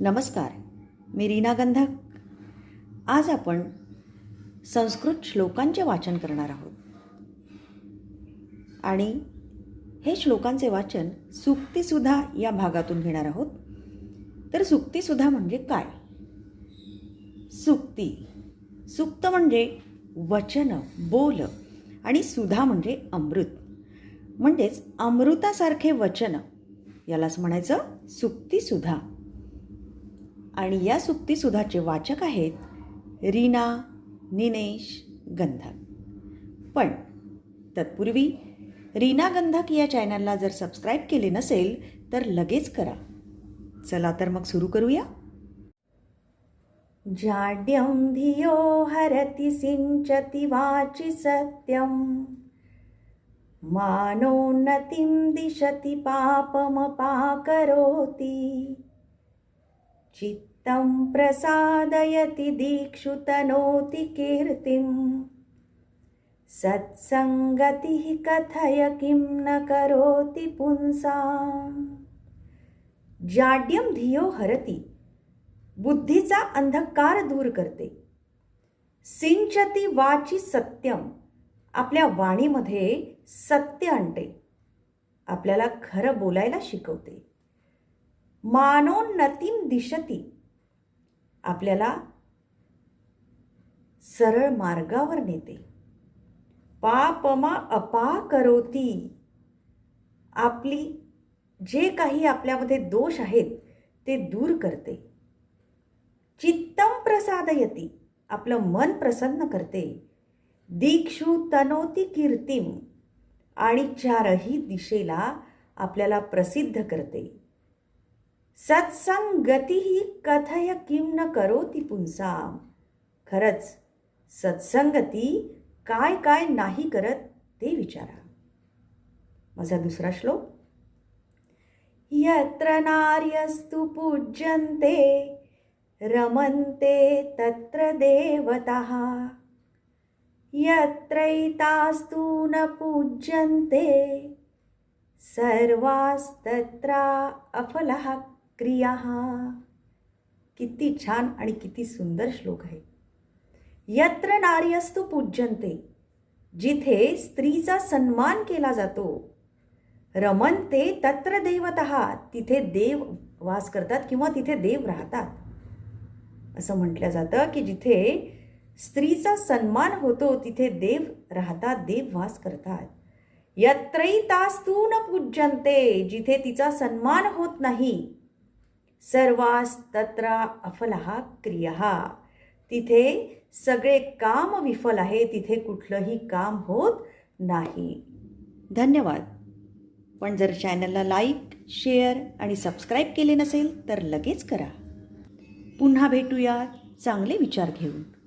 नमस्कार मी रीना गंधक. आज आपण संस्कृत श्लोकांचे वाचन करणार आहोत. आणि हे श्लोकांचे वाचन सुक्तीसुधा या भागातून घेणार आहोत. तर सुक्तीसुधा म्हणजे काय? सुक्ती. सुक्त म्हणजे वचन बोल आणि सुधा म्हणजे अमृत. म्हणजेच अमृतासारखे वचन यालाच म्हणायचं सुक्तीसुधा. आणि या सुक्तीसुधाचे वाचक आहेत रीना निनेश गंधक. पण तत्पूर्वी रीना गंधक या चॅनलला जर सबस्क्राईब केले नसेल तर लगेच करा. चला तर मग सुरू करूया. जाड्यं धियो हरति सिञ्चति वाचि सत्यं। मानोन्नतिं दिशति पापमपाकरोति। चित्तं प्रसादयति दीक्षुतनोति कीर्तिं। सत्सङ्गतिः कथय किं न करोति पुंसाम् जाड्यं धियो हरति बुद्धीचा अंधकार दूर करते। सिंचती वाची सत्यम आपल्या वाणीमध्ये सत्य आणते। आपल्याला खरं बोलायला शिकवते। मानोन्नतीम दिशती. आपल्याला सरळ मार्गावर नेते. पापमा अपा करोती. आपली जे काही आपल्यामध्ये दोष आहेत ते दूर करते. चित्तम प्रसादयती. आपलं मन प्रसन्न करते. दीक्षु तनोती कीर्तिम. आणि चारही दिशेला आपल्याला प्रसिद्ध करते. सत्संगतीही कथय किम न करोती पुंसाम? खरंच सत्संगती काय काय नाही करत ते विचारा माझा दुसरा श्लोक. यत्र नार्यस्तु पूज्यन्ते रमन्ते तत्र देवतः। यत्रैतास्तु न पूज्यन्ते सर्वास्तत्र अफलः। क्रियाः. किती छान आणि किती सुंदर श्लोक आहे. यत्र नार्यस्तु पूज्यंते जिथे स्त्रीचा सन्मान केला जातो रमनते तत्र देवतः. तिथे देव वास करतात किंवा तिथे देव राहतात. असं म्हटलं जातं की जिथे स्त्रीचा सन्मान होतो तिथे देव राहतात देव वास करतात. यत्रही तास्तू न पूज्यन्ते. जिथे तिचा सन्मान होत नाही सर्वास तत्र अफलहा क्रिया. तिथे सगळे काम विफल आहे तिथे कुठलंही काम होत नाही. धन्यवाद. पण जर चॅनलला लाईक शेअर आणि सबस्क्राईब केले नसेल तर लगेच करा. पुन्हा भेटूया चांगले विचार घेऊन.